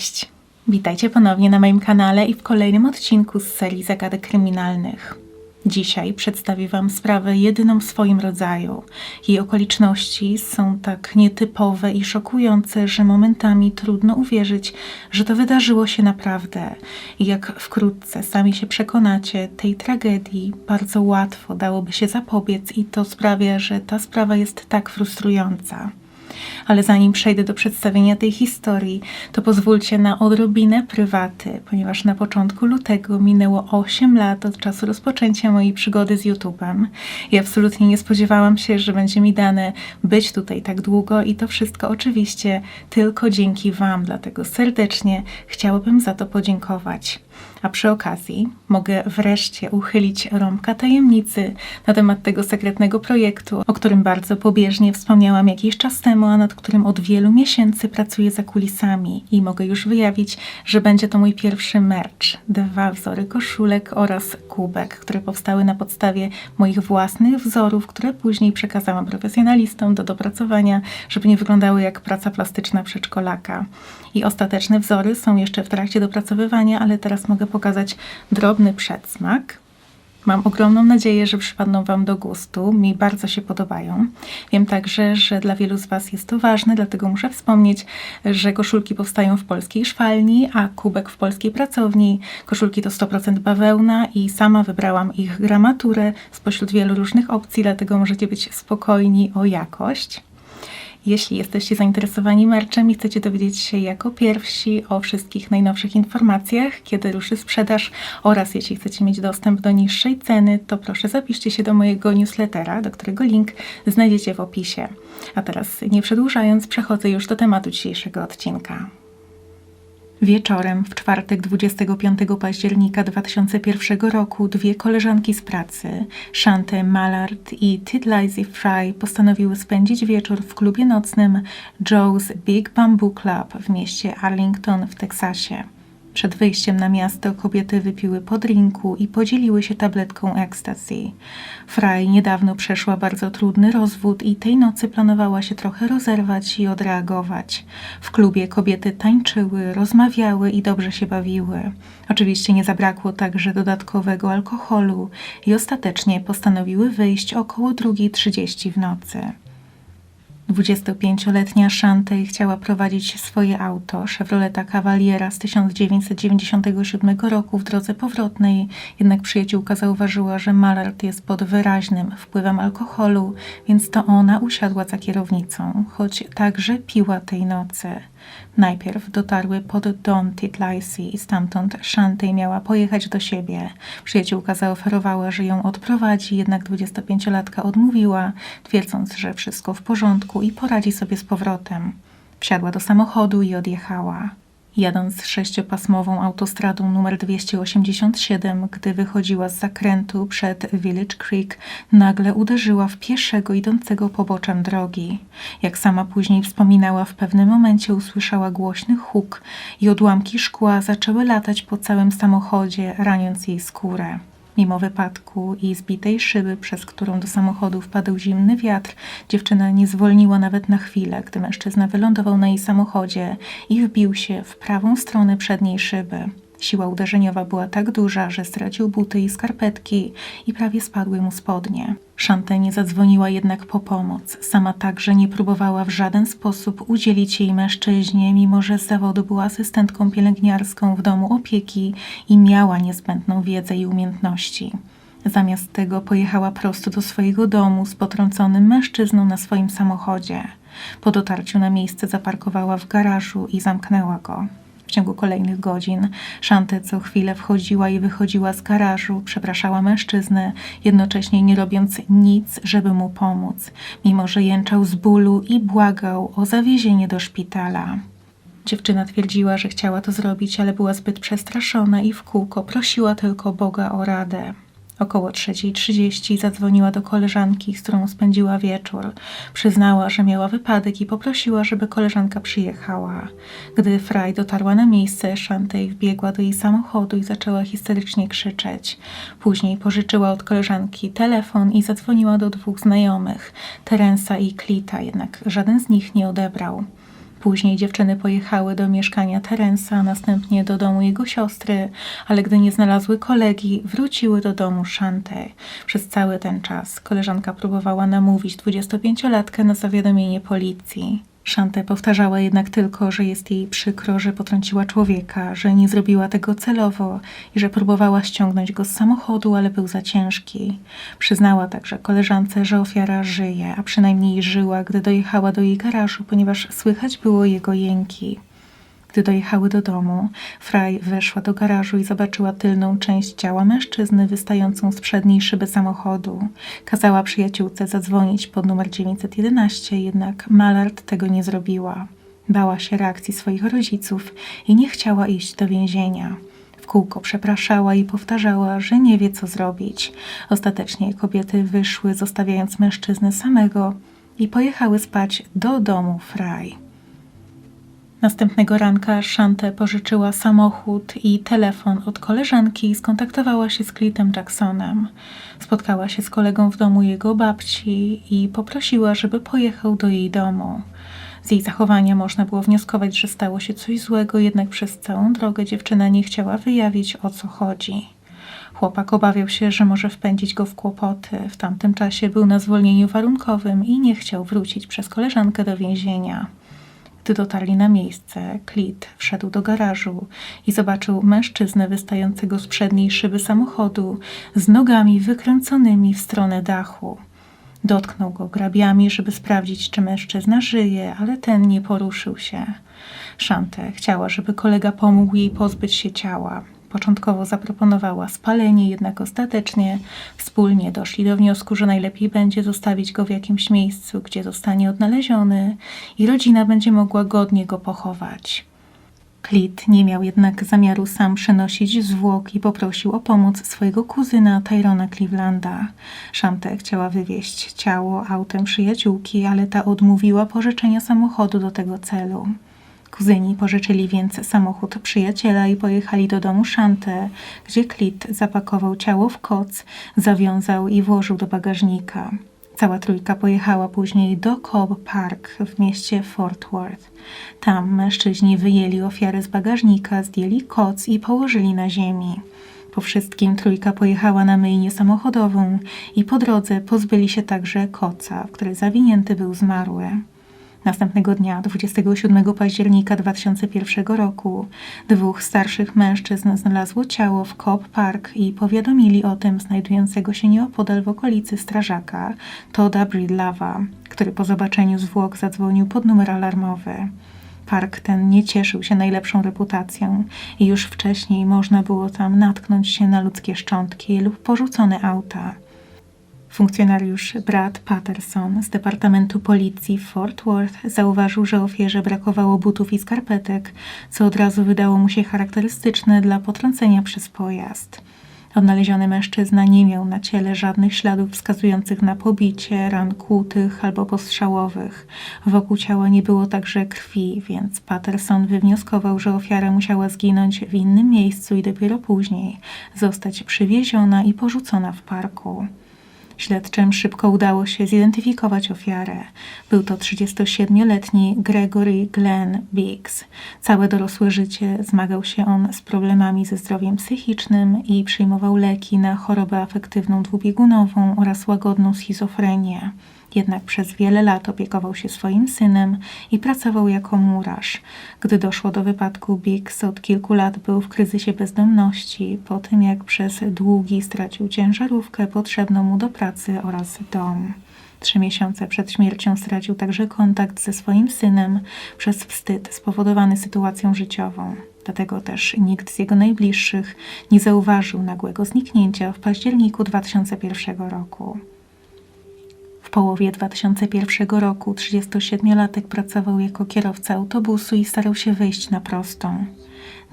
Cześć. Witajcie ponownie na moim kanale i w kolejnym odcinku z serii Zagadek Kryminalnych. Dzisiaj przedstawię Wam sprawę jedyną w swoim rodzaju. Jej okoliczności są tak nietypowe i szokujące, że momentami trudno uwierzyć, że to wydarzyło się naprawdę. Jak wkrótce sami się przekonacie, tej tragedii bardzo łatwo dałoby się zapobiec, i to sprawia, że ta sprawa jest tak frustrująca. Ale zanim przejdę do przedstawienia tej historii, to pozwólcie na odrobinę prywaty, ponieważ na początku lutego minęło 8 lat od czasu rozpoczęcia mojej przygody z YouTube'em. I absolutnie nie spodziewałam się, że będzie mi dane być tutaj tak długo i to wszystko oczywiście tylko dzięki Wam, dlatego serdecznie chciałabym za to podziękować. A przy okazji mogę wreszcie uchylić rąbka tajemnicy na temat tego sekretnego projektu, o którym bardzo pobieżnie wspomniałam jakiś czas temu, a nad którym od wielu miesięcy pracuję za kulisami i mogę już wyjawić, że będzie to mój pierwszy merch. Dwa wzory koszulek oraz kubek, które powstały na podstawie moich własnych wzorów, które później przekazałam profesjonalistom do dopracowania, żeby nie wyglądały jak praca plastyczna przedszkolaka. I ostateczne wzory są jeszcze w trakcie dopracowywania, ale teraz mogę pokazać drobny przedsmak. Mam ogromną nadzieję, że przypadną Wam do gustu. Mi bardzo się podobają. Wiem także, że dla wielu z Was jest to ważne, dlatego muszę wspomnieć, że koszulki powstają w polskiej szwalni, a kubek w polskiej pracowni. Koszulki to 100% bawełna i sama wybrałam ich gramaturę spośród wielu różnych opcji, dlatego możecie być spokojni o jakość. Jeśli jesteście zainteresowani merczem i chcecie dowiedzieć się jako pierwsi o wszystkich najnowszych informacjach, kiedy ruszy sprzedaż oraz jeśli chcecie mieć dostęp do niższej ceny, to proszę zapiszcie się do mojego newslettera, do którego link znajdziecie w opisie. A teraz nie przedłużając, przechodzę już do tematu dzisiejszego odcinka. Wieczorem w czwartek 25 października 2001 roku dwie koleżanki z pracy, Shante Mallard i Tidlazy Fry, postanowiły spędzić wieczór w klubie nocnym Joe's Big Bamboo Club w mieście Arlington w Teksasie. Przed wyjściem na miasto kobiety wypiły po drinku i podzieliły się tabletką ecstasy. Fry niedawno przeszła bardzo trudny rozwód i tej nocy planowała się trochę rozerwać i odreagować. W klubie kobiety tańczyły, rozmawiały i dobrze się bawiły. Oczywiście nie zabrakło także dodatkowego alkoholu i ostatecznie postanowiły wyjść około 2.30 w nocy. 25-letnia Shantay chciała prowadzić swoje auto Chevroleta Cavaliera z 1997 roku w drodze powrotnej, jednak przyjaciółka zauważyła, że Mallard jest pod wyraźnym wpływem alkoholu, więc to ona usiadła za kierownicą, choć także piła tej nocy. Najpierw dotarły pod dom Titlacy i stamtąd Shantay miała pojechać do siebie. Przyjaciółka zaoferowała, że ją odprowadzi, jednak 25-latka odmówiła, twierdząc, że wszystko w porządku i poradzi sobie z powrotem. Wsiadła do samochodu i odjechała. Jadąc sześciopasmową autostradą numer 287, gdy wychodziła z zakrętu przed Village Creek, nagle uderzyła w pieszego idącego poboczem drogi. Jak sama później wspominała, w pewnym momencie usłyszała głośny huk i odłamki szkła zaczęły latać po całym samochodzie, raniąc jej skórę. Mimo wypadku i zbitej szyby, przez którą do samochodu wpadł zimny wiatr, dziewczyna nie zwolniła nawet na chwilę, gdy mężczyzna wylądował na jej samochodzie i wbił się w prawą stronę przedniej szyby. Siła uderzeniowa była tak duża, że stracił buty i skarpetki i prawie spadły mu spodnie. Shante nie zadzwoniła jednak po pomoc. Sama także nie próbowała w żaden sposób udzielić jej mężczyźnie, mimo że z zawodu była asystentką pielęgniarską w domu opieki i miała niezbędną wiedzę i umiejętności. Zamiast tego pojechała prosto do swojego domu z potrąconym mężczyzną na swoim samochodzie. Po dotarciu na miejsce zaparkowała w garażu i zamknęła go. W ciągu kolejnych godzin Szante co chwilę wchodziła i wychodziła z garażu, przepraszała mężczyznę, jednocześnie nie robiąc nic, żeby mu pomóc, mimo że jęczał z bólu i błagał o zawiezienie do szpitala. Dziewczyna twierdziła, że chciała to zrobić, ale była zbyt przestraszona i w kółko prosiła tylko Boga o radę. Około 3.30 zadzwoniła do koleżanki, z którą spędziła wieczór. Przyznała, że miała wypadek i poprosiła, żeby koleżanka przyjechała. Gdy Fraj dotarła na miejsce, Shantay wbiegła do jej samochodu i zaczęła histerycznie krzyczeć. Później pożyczyła od koleżanki telefon i zadzwoniła do dwóch znajomych, Terensa i Klita, jednak żaden z nich nie odebrał. Później dziewczyny pojechały do mieszkania Terensa, następnie do domu jego siostry, ale gdy nie znalazły kolegi, wróciły do domu Shantay. Przez cały ten czas koleżanka próbowała namówić 25-latkę na zawiadomienie policji. Shantay powtarzała jednak tylko, że jest jej przykro, że potrąciła człowieka, że nie zrobiła tego celowo i że próbowała ściągnąć go z samochodu, ale był za ciężki. Przyznała także koleżance, że ofiara żyje, a przynajmniej żyła, gdy dojechała do jej garażu, ponieważ słychać było jego jęki. Gdy dojechały do domu, Fraj weszła do garażu i zobaczyła tylną część ciała mężczyzny wystającą z przedniej szyby samochodu. Kazała przyjaciółce zadzwonić pod numer 911, jednak Mallard tego nie zrobiła. Bała się reakcji swoich rodziców i nie chciała iść do więzienia. W kółko przepraszała i powtarzała, że nie wie co zrobić. Ostatecznie kobiety wyszły, zostawiając mężczyznę samego i pojechały spać do domu Fraj. Następnego ranka Shante pożyczyła samochód i telefon od koleżanki i skontaktowała się z Clintem Jacksonem. Spotkała się z kolegą w domu jego babci i poprosiła, żeby pojechał do jej domu. Z jej zachowania można było wnioskować, że stało się coś złego, jednak przez całą drogę dziewczyna nie chciała wyjawić o co chodzi. Chłopak obawiał się, że może wpędzić go w kłopoty. W tamtym czasie był na zwolnieniu warunkowym i nie chciał wrócić przez koleżankę do więzienia. Gdy dotarli na miejsce, Klit wszedł do garażu i zobaczył mężczyznę wystającego z przedniej szyby samochodu z nogami wykręconymi w stronę dachu. Dotknął go grabiami, żeby sprawdzić, czy mężczyzna żyje, ale ten nie poruszył się. Szantę chciała, żeby kolega pomógł jej pozbyć się ciała. Początkowo zaproponowała spalenie, jednak ostatecznie wspólnie doszli do wniosku, że najlepiej będzie zostawić go w jakimś miejscu, gdzie zostanie odnaleziony i rodzina będzie mogła godnie go pochować. Klit nie miał jednak zamiaru sam przenosić zwłok i poprosił o pomoc swojego kuzyna Tyrona Clevelanda. Shante chciała wywieźć ciało autem przyjaciółki, ale ta odmówiła pożyczenia samochodu do tego celu. Kuzyni pożyczyli więc samochód przyjaciela i pojechali do domu Shante, gdzie Klit zapakował ciało w koc, zawiązał i włożył do bagażnika. Cała trójka pojechała później do Cobb Park w mieście Fort Worth. Tam mężczyźni wyjęli ofiarę z bagażnika, zdjęli koc i położyli na ziemi. Po wszystkim trójka pojechała na myjnię samochodową i po drodze pozbyli się także koca, w który zawinięty był zmarły. Następnego dnia, 27 października 2001 roku, dwóch starszych mężczyzn znalazło ciało w Cobb Park i powiadomili o tym znajdującego się nieopodal w okolicy strażaka Toda Bridlawa, który po zobaczeniu zwłok zadzwonił pod numer alarmowy. Park ten nie cieszył się najlepszą reputacją i już wcześniej można było tam natknąć się na ludzkie szczątki lub porzucone auta. Funkcjonariusz Brad Patterson z Departamentu Policji w Fort Worth zauważył, że ofierze brakowało butów i skarpetek, co od razu wydało mu się charakterystyczne dla potrącenia przez pojazd. Odnaleziony mężczyzna nie miał na ciele żadnych śladów wskazujących na pobicie, ran kłutych albo postrzałowych. Wokół ciała nie było także krwi, więc Patterson wywnioskował, że ofiara musiała zginąć w innym miejscu i dopiero później zostać przywieziona i porzucona w parku. Śledczym szybko udało się zidentyfikować ofiarę. Był to 37-letni Gregory Glenn Biggs. Całe dorosłe życie zmagał się on z problemami ze zdrowiem psychicznym i przyjmował leki na chorobę afektywną dwubiegunową oraz łagodną schizofrenię. Jednak przez wiele lat opiekował się swoim synem i pracował jako murarz. Gdy doszło do wypadku, Biggs od kilku lat był w kryzysie bezdomności, po tym jak przez długi stracił ciężarówkę potrzebną mu do pracy oraz dom. Trzy miesiące przed śmiercią stracił także kontakt ze swoim synem przez wstyd spowodowany sytuacją życiową. Dlatego też nikt z jego najbliższych nie zauważył nagłego zniknięcia w październiku 2001 roku. W połowie 2001 roku 37-latek pracował jako kierowca autobusu i starał się wyjść na prostą.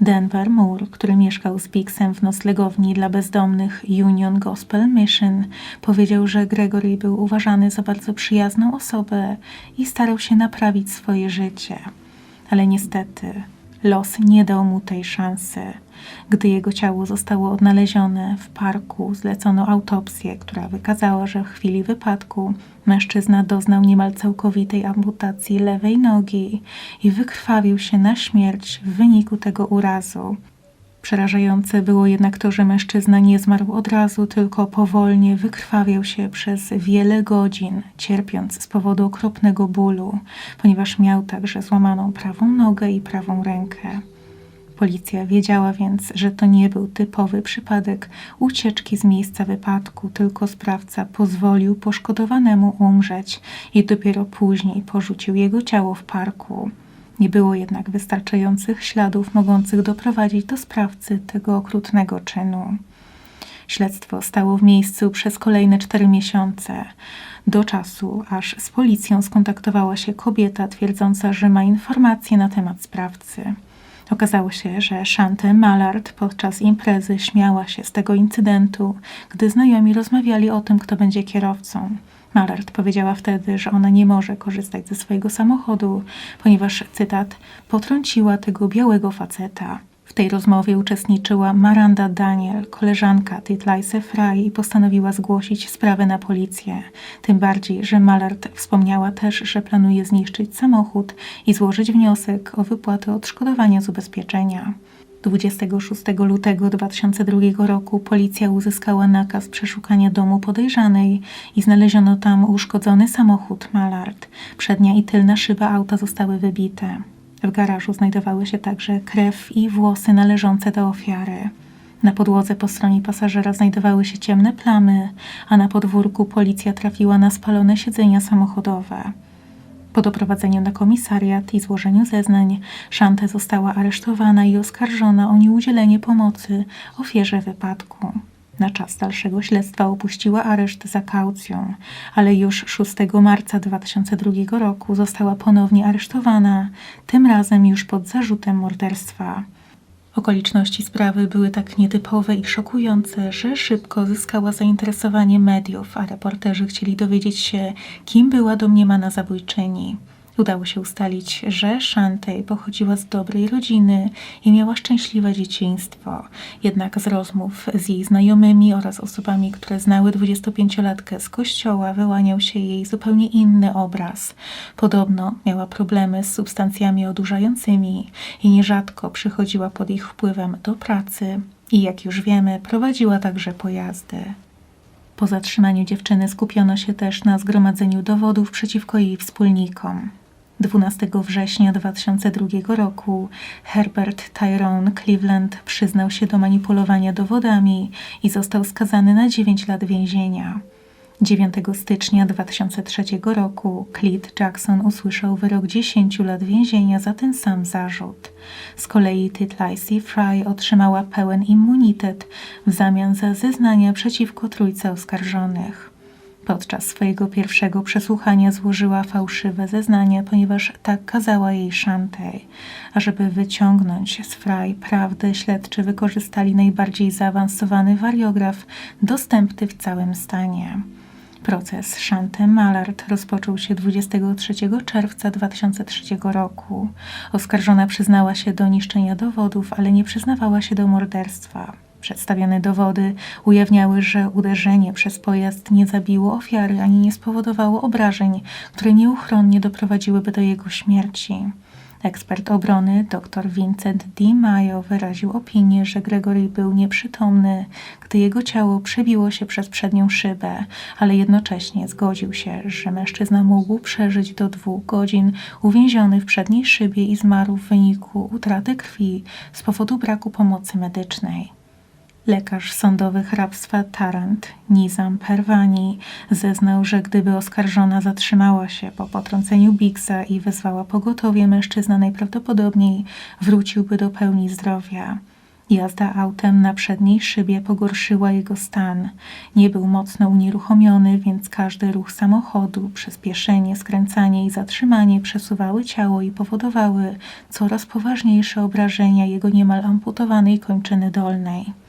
Denver Moore, który mieszkał z Bixem w noclegowni dla bezdomnych Union Gospel Mission, powiedział, że Gregory był uważany za bardzo przyjazną osobę i starał się naprawić swoje życie. Ale niestety Los nie dał mu tej szansy. Gdy jego ciało zostało odnalezione w parku, zlecono autopsję, która wykazała, że w chwili wypadku mężczyzna doznał niemal całkowitej amputacji lewej nogi i wykrwawił się na śmierć w wyniku tego urazu. Przerażające było jednak to, że mężczyzna nie zmarł od razu, tylko powolnie wykrwawiał się przez wiele godzin, cierpiąc z powodu okropnego bólu, ponieważ miał także złamaną prawą nogę i prawą rękę. Policja wiedziała więc, że to nie był typowy przypadek ucieczki z miejsca wypadku, tylko sprawca pozwolił poszkodowanemu umrzeć i dopiero później porzucił jego ciało w parku. Nie było jednak wystarczających śladów mogących doprowadzić do sprawcy tego okrutnego czynu. Śledztwo stało w miejscu przez kolejne cztery miesiące, do czasu, aż z policją skontaktowała się kobieta twierdząca, że ma informacje na temat sprawcy. Okazało się, że Chante Mallard podczas imprezy śmiała się z tego incydentu, gdy znajomi rozmawiali o tym, kto będzie kierowcą. Mallard powiedziała wtedy, że ona nie może korzystać ze swojego samochodu, ponieważ, cytat, potrąciła tego białego faceta. W tej rozmowie uczestniczyła Maranda Daniel, koleżanka Titlaise Fry i postanowiła zgłosić sprawę na policję. Tym bardziej, że Mallard wspomniała też, że planuje zniszczyć samochód i złożyć wniosek o wypłatę odszkodowania z ubezpieczenia. 26 lutego 2002 roku policja uzyskała nakaz przeszukania domu podejrzanej i znaleziono tam uszkodzony samochód Mallard. Przednia i tylna szyba auta zostały wybite. W garażu znajdowały się także krew i włosy należące do ofiary. Na podłodze po stronie pasażera znajdowały się ciemne plamy, a na podwórku policja trafiła na spalone siedzenia samochodowe. Po doprowadzeniu na komisariat i złożeniu zeznań, Szante została aresztowana i oskarżona o nieudzielenie pomocy ofierze wypadku. Na czas dalszego śledztwa opuściła areszt za kaucją, ale już 6 marca 2002 roku została ponownie aresztowana, tym razem już pod zarzutem morderstwa. Okoliczności sprawy były tak nietypowe i szokujące, że szybko zyskała zainteresowanie mediów, a reporterzy chcieli dowiedzieć się, kim była domniemana zabójczyni. Udało się ustalić, że Shantay pochodziła z dobrej rodziny i miała szczęśliwe dzieciństwo. Jednak z rozmów z jej znajomymi oraz osobami, które znały 25-latkę z kościoła, wyłaniał się jej zupełnie inny obraz. Podobno miała problemy z substancjami odurzającymi i nierzadko przychodziła pod ich wpływem do pracy i jak już wiemy, prowadziła także pojazdy. Po zatrzymaniu dziewczyny skupiono się też na zgromadzeniu dowodów przeciwko jej wspólnikom. 12 września 2002 roku Herbert Tyrone Cleveland przyznał się do manipulowania dowodami i został skazany na 9 lat więzienia. 9 stycznia 2003 roku Clyde Jackson usłyszał wyrok 10 lat więzienia za ten sam zarzut. Z kolei Titlacy Fry otrzymała pełen immunitet w zamian za zeznania przeciwko trójce oskarżonych. Podczas swojego pierwszego przesłuchania złożyła fałszywe zeznania, ponieważ tak kazała jej Shantay. A żeby wyciągnąć z Fry prawdę, śledczy wykorzystali najbardziej zaawansowany wariograf dostępny w całym stanie. Proces Shante Mallard rozpoczął się 23 czerwca 2003 roku. Oskarżona przyznała się do niszczenia dowodów, ale nie przyznawała się do morderstwa. Przedstawione dowody ujawniały, że uderzenie przez pojazd nie zabiło ofiary ani nie spowodowało obrażeń, które nieuchronnie doprowadziłyby do jego śmierci. Ekspert obrony dr Vincent Di Maio wyraził opinię, że Gregory był nieprzytomny, gdy jego ciało przebiło się przez przednią szybę, ale jednocześnie zgodził się, że mężczyzna mógł przeżyć do dwóch godzin uwięziony w przedniej szybie i zmarł w wyniku utraty krwi z powodu braku pomocy medycznej. Lekarz sądowy hrabstwa Tarant, Nizam Perwani, zeznał, że gdyby oskarżona zatrzymała się po potrąceniu Biggsa i wezwała pogotowie, mężczyzna najprawdopodobniej wróciłby do pełni zdrowia. Jazda autem na przedniej szybie pogorszyła jego stan. Nie był mocno unieruchomiony, więc każdy ruch samochodu, przyspieszenie, skręcanie i zatrzymanie przesuwały ciało i powodowały coraz poważniejsze obrażenia jego niemal amputowanej kończyny dolnej.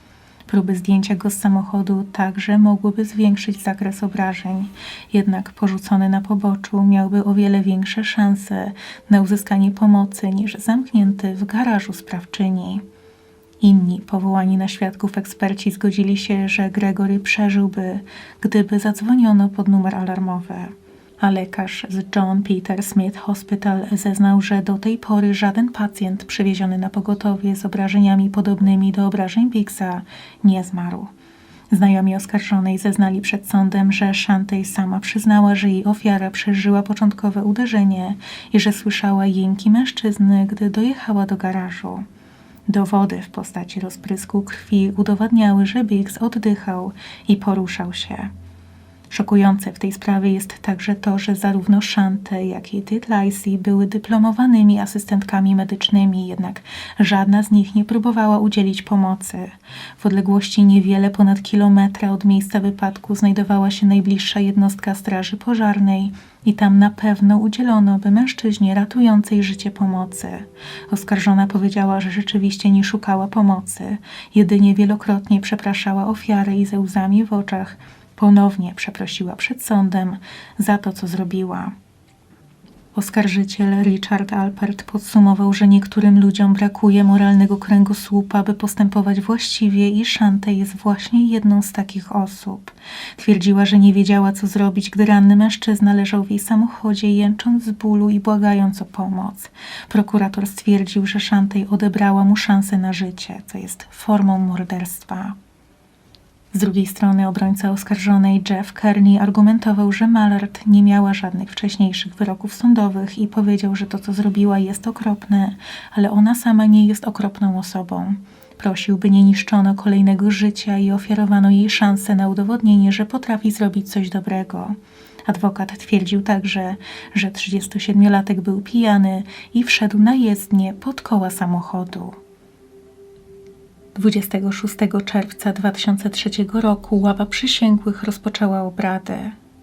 Próby zdjęcia go z samochodu także mogłyby zwiększyć zakres obrażeń, jednak porzucony na poboczu miałby o wiele większe szanse na uzyskanie pomocy niż zamknięty w garażu sprawczyni. Inni powołani na świadków eksperci zgodzili się, że Gregory przeżyłby, gdyby zadzwoniono pod numer alarmowy. A lekarz z John Peter Smith Hospital zeznał, że do tej pory żaden pacjent przywieziony na pogotowie z obrażeniami podobnymi do obrażeń Biggsa nie zmarł. Znajomi oskarżonej zeznali przed sądem, że Shantay sama przyznała, że jej ofiara przeżyła początkowe uderzenie i że słyszała jęki mężczyzny, gdy dojechała do garażu. Dowody w postaci rozprysku krwi udowadniały, że Biggs oddychał i poruszał się. Szokujące w tej sprawie jest także to, że zarówno Shante, jak i Tit Lacey były dyplomowanymi asystentkami medycznymi, jednak żadna z nich nie próbowała udzielić pomocy. W odległości niewiele ponad kilometra od miejsca wypadku znajdowała się najbliższa jednostka straży pożarnej i tam na pewno udzielono by mężczyźnie ratującej życie pomocy. Oskarżona powiedziała, że rzeczywiście nie szukała pomocy, jedynie wielokrotnie przepraszała ofiarę i ze łzami w oczach ponownie przeprosiła przed sądem za to, co zrobiła. Oskarżyciel Richard Alpert podsumował, że niektórym ludziom brakuje moralnego kręgosłupa, by postępować właściwie i Shante jest właśnie jedną z takich osób. Twierdziła, że nie wiedziała, co zrobić, gdy ranny mężczyzna leżał w jej samochodzie, jęcząc z bólu i błagając o pomoc. Prokurator stwierdził, że Shantej odebrała mu szansę na życie, co jest formą morderstwa. Z drugiej strony obrońca oskarżonej Jeff Kearney argumentował, że Mallard nie miała żadnych wcześniejszych wyroków sądowych i powiedział, że to, co zrobiła, jest okropne, ale ona sama nie jest okropną osobą. Prosił, by nie niszczono kolejnego życia i ofiarowano jej szansę na udowodnienie, że potrafi zrobić coś dobrego. Adwokat twierdził także, że 37-latek był pijany i wszedł na jezdnię pod koła samochodu. 26 czerwca 2003 roku ława przysięgłych rozpoczęła obrady.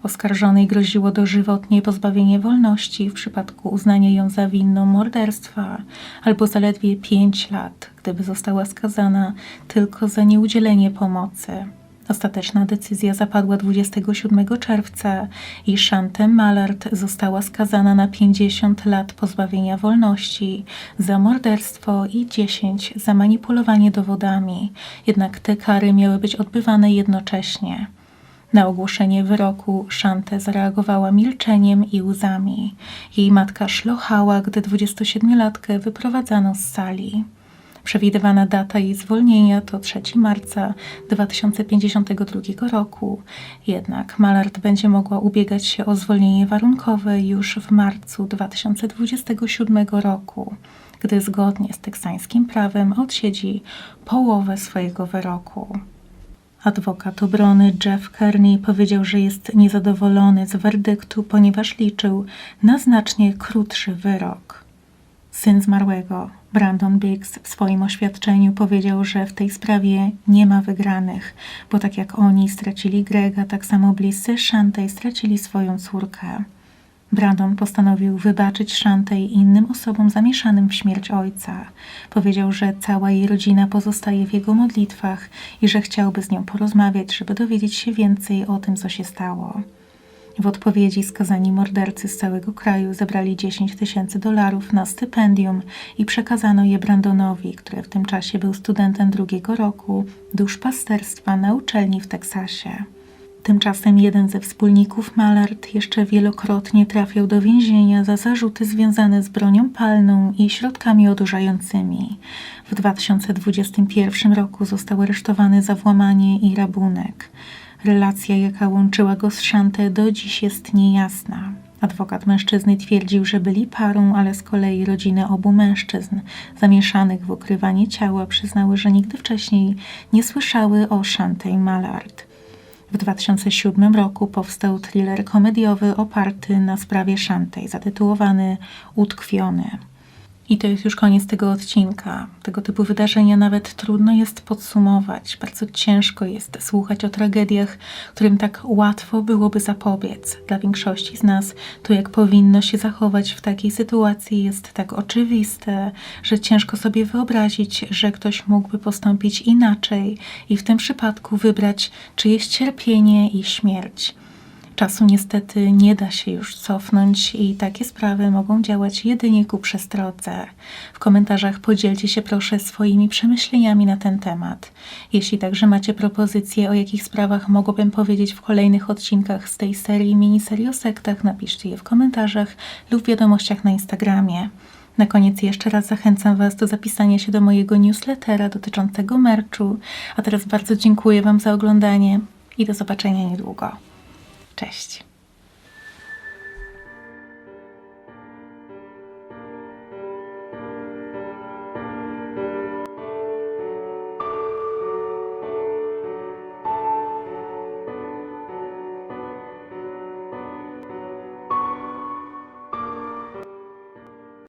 Oskarżonej groziło dożywotnie pozbawienie wolności w przypadku uznania ją za winną morderstwa albo zaledwie 5 lat, gdyby została skazana tylko za nieudzielenie pomocy. Ostateczna decyzja zapadła 27 czerwca i Chantal Mallard została skazana na 50 lat pozbawienia wolności za morderstwo i 10 za manipulowanie dowodami. Jednak te kary miały być odbywane jednocześnie. Na ogłoszenie wyroku Shante zareagowała milczeniem i łzami. Jej matka szlochała, gdy 27-latkę wyprowadzano z sali. Przewidywana data jej zwolnienia to 3 marca 2052 roku, jednak Malard będzie mogła ubiegać się o zwolnienie warunkowe już w marcu 2027 roku, gdy zgodnie z teksańskim prawem odsiedzi połowę swojego wyroku. Adwokat obrony Jeff Kearney powiedział, że jest niezadowolony z werdyktu, ponieważ liczył na znacznie krótszy wyrok. Syn zmarłego, Brandon Biggs, w swoim oświadczeniu powiedział, że w tej sprawie nie ma wygranych, bo tak jak oni stracili Grega, tak samo bliscy Shantay stracili swoją córkę. Brandon postanowił wybaczyć Shantay i innym osobom zamieszanym w śmierć ojca. Powiedział, że cała jej rodzina pozostaje w jego modlitwach i że chciałby z nią porozmawiać, żeby dowiedzieć się więcej o tym, co się stało. W odpowiedzi skazani mordercy z całego kraju zebrali 10 tysięcy dolarów na stypendium i przekazano je Brandonowi, który w tym czasie był studentem drugiego roku duszpasterstwa na uczelni w Teksasie. Tymczasem jeden ze wspólników Mallard jeszcze wielokrotnie trafiał do więzienia za zarzuty związane z bronią palną i środkami odurzającymi. W 2021 roku został aresztowany za włamanie i rabunek. Relacja, jaka łączyła go z Shante, do dziś jest niejasna. Adwokat mężczyzny twierdził, że byli parą, ale z kolei rodziny obu mężczyzn, zamieszanych w ukrywanie ciała, przyznały, że nigdy wcześniej nie słyszały o Shante Mallard. W 2007 roku powstał thriller komediowy oparty na sprawie Shantej, zatytułowany Utkwiony. I to jest już koniec tego odcinka. Tego typu wydarzenia nawet trudno jest podsumować. Bardzo ciężko jest słuchać o tragediach, którym tak łatwo byłoby zapobiec. Dla większości z nas to, jak powinno się zachować w takiej sytuacji, jest tak oczywiste, że ciężko sobie wyobrazić, że ktoś mógłby postąpić inaczej i w tym przypadku wybrać czyjeś cierpienie i śmierć. Czasu niestety nie da się już cofnąć i takie sprawy mogą działać jedynie ku przestrodze. W komentarzach podzielcie się proszę swoimi przemyśleniami na ten temat. Jeśli także macie propozycje, o jakich sprawach mogłabym powiedzieć w kolejnych odcinkach z tej serii, miniserii o sektach, napiszcie je w komentarzach lub wiadomościach na Instagramie. Na koniec jeszcze raz zachęcam Was do zapisania się do mojego newslettera dotyczącego merchu. A teraz bardzo dziękuję Wam za oglądanie i do zobaczenia niedługo. Cześć.